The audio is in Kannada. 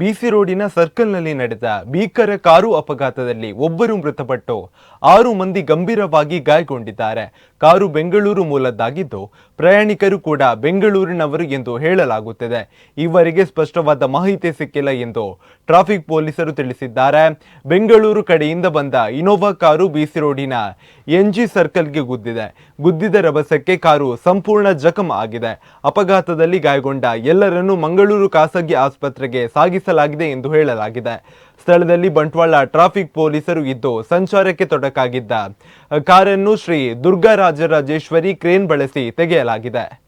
ಬಿಸಿ ರೋಡಿನ ಸರ್ಕಲ್ನಲ್ಲಿ ನಡೆದ ಭೀಕರ ಕಾರು ಅಪಘಾತದಲ್ಲಿ ಒಬ್ಬರು ಮೃತಪಟ್ಟು ಆರು ಮಂದಿ ಗಂಭೀರವಾಗಿ ಗಾಯಗೊಂಡಿದ್ದಾರೆ. ಕಾರು ಬೆಂಗಳೂರು ಮೂಲದ್ದಾಗಿದ್ದು, ಪ್ರಯಾಣಿಕರು ಕೂಡ ಬೆಂಗಳೂರಿನವರು ಎಂದು ಹೇಳಲಾಗುತ್ತಿದೆ. ಈವರೆಗೆ ಸ್ಪಷ್ಟವಾದ ಮಾಹಿತಿ ಸಿಕ್ಕಿಲ್ಲ ಎಂದು ಟ್ರಾಫಿಕ್ ಪೊಲೀಸರು ತಿಳಿಸಿದ್ದಾರೆ. ಬೆಂಗಳೂರು ಕಡೆಯಿಂದ ಬಂದ ಇನೋವಾ ಕಾರು ಬಿಸಿ ರೋಡಿನ ಎನ್ಜಿ ಸರ್ಕಲ್ಗೆ ಗುದ್ದಿದೆ. ಗುದ್ದಿದ ರಭಸಕ್ಕೆ ಕಾರು ಸಂಪೂರ್ಣ ಜಖಂ ಆಗಿದೆ. ಅಪಘಾತದಲ್ಲಿ ಗಾಯಗೊಂಡ ಎಲ್ಲರನ್ನೂ ಮಂಗಳೂರು ಖಾಸಗಿ ಆಸ್ಪತ್ರೆಗೆ ಸಾಗಿಸಲಾಗಿದೆ ಎಂದು ಹೇಳಲಾಗಿದೆ. ಸ್ಥಳದಲ್ಲಿ ಬಂಟ್ವಾಳ ಟ್ರಾಫಿಕ್ ಪೊಲೀಸರು ಇದ್ದು ಸಂಚಾರಕ್ಕೆ ತೊಡಕಾಗಿದ್ದ. ಕಾರನ್ನು ಶ್ರೀ ದುರ್ಗಾರಾಜರಾಜೇಶ್ವರಿ ಕ್ರೇನ್ ಬಳಸಿ ತೆಗೆಯಲಾಗಿದೆ.